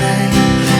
เ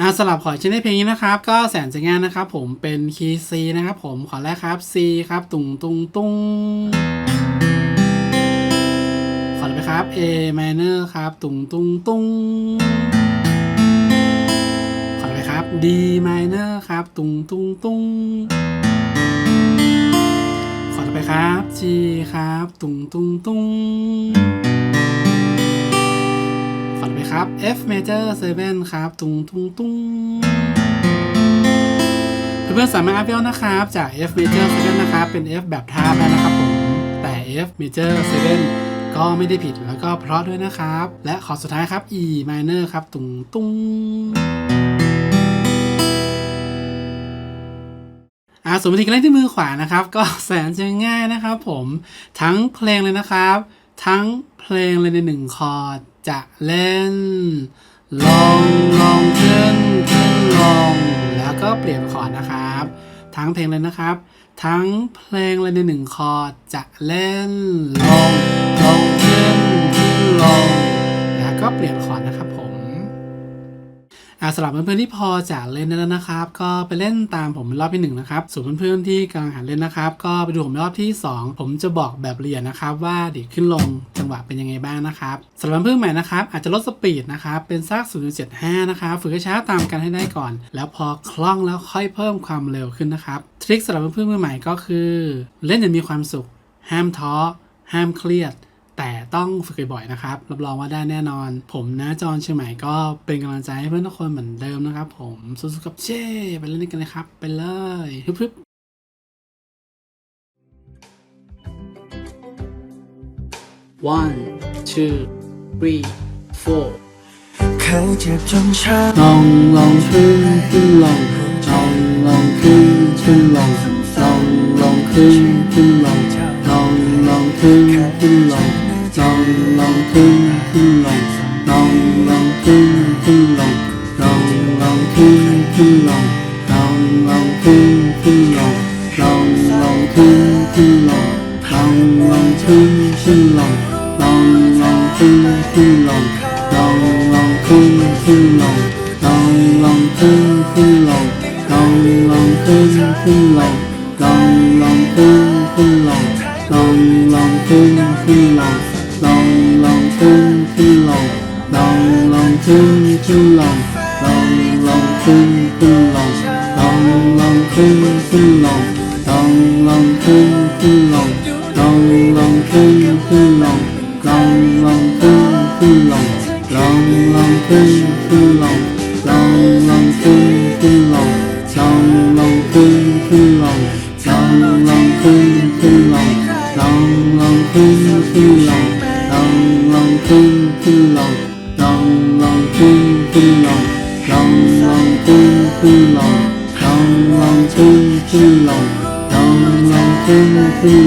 อ่าสลับขอร์ดชิ้นในเพลงนี้นะครับ ก็แสนจะง่ายนะครับ ผมเป็นคีย์ C นะครับผมขอแรกครับ C ครับ ตุงตุงตุงขอต่อไปครับ A minor ครับ ตุงตุงตุงขอต่อไปครับ D minor ครับ ตุงตุงตุงขอต่อไปครับ G ครับ ตุงตุงตุง ขอต่อไปครับ F major 7 ครับ ตุงตุงตุงเพื่อนๆสามารถอัพยอดนะครับ จาก F major 7 นะครับ เป็น F แบบทาบได้นะครับผม แต่ F major 7 ก็ไม่ได้ผิดแล้วก็เพราะด้วยนะครับ และขอสุดท้ายครับ E minor ครับ ตุงตุงอ่าส่วนวิการเล่นที่มือขวานะครับ ก็แสนจะง่ายนะครับผมทั้งเพลงเลยนะครับ ทั้งเพลงเลยในหนึ่งคอร์ด จะเล่นลองลองขึ้นขึ้นลองแล้วก็เปลี่ยนคอร์ดนะครับ ทั้งเพลงเลยนะครับ ทั้งเพลงเลยในหนึ่งคอร์ดจะเล่น ลงลงขึ้นขึ้นลง แล้วก็เปลี่ยนคอร์ดนะครับ อ่าสำหรับเพื่อนๆที่พอจะเล่นได้แล้วนะครับ ก็ไปเล่นตามผมรอบที่หนึ่งนะครับส่วนเพื่อนๆที่กำลังหัดเล่นนะครับ ก็ไปดูผมรอบที่สองผมจะบอกแบบละเอียดนะครับ ว่าดีขึ้นลงจังหวะเป็นยังไงบ้างนะครับสำหรับเพื่อนใหม่นะครับอาจจะลดสปีดนะครับเป็นสัก0.75นะครับฝึกช้าตามกันให้ได้ก่อน แล้วพอคล่องแล้วค่อยเพิ่มความเร็วขึ้นนะครับทริคสำหรับเพื่อนๆมือใหม่ก็คือ เล่นอย่างมีความสุข ห้ามท้อ ห้ามเครียด แต่ต้องฝึกบ่อยๆนะครับ รับรองว่าได้แน่นอน ผมนะจอห์นเชียงใหม่ก็เป็นกำลังใจให้เพื่อนทุกคนเหมือนเดิมนะครับผมสู้ๆกับเช่ไปเล่นกันเลยครับ ไปเลยฮึบๆ one two three four เคยเจ็บจนช้ลองลองขึ้นขึ้นลองลองลองขึ้นขึ้นลองลองลองขึ้นขึ้นลองลองลองขึ้นขึ้นลองลองลองขึ้นขึ้นลอง ลองลองขึ้นขึ้นลองลองลองขึ้นขึ้นลองลองลองขึ้นขึ้นลองลองลองขึ้นขึ้นลองลองลองขึ้น ขึ้นลองลองลองขึ้นขึ้นลองลองลองขึ้นขึ้นลองลองลองขึ้นขึ้ ขึ้น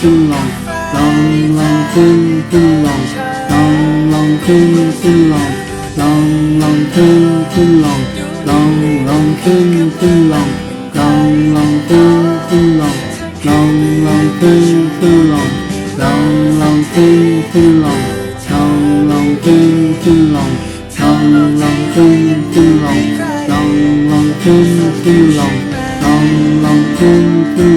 ขึ้นลองลองลองขึ้นขึ้นลองลองลองขึ้นขึ้นลองลองลองขึ้นขึ้นลองลองลองขึ้นขึ้นลอง ลองขึ้นขึ้นลองลองลองขึ้นขึ้นลองลองลองขึ้นขึ้นลองลองลองขึ้นขึ้นลองลองลองขึ้นขึ้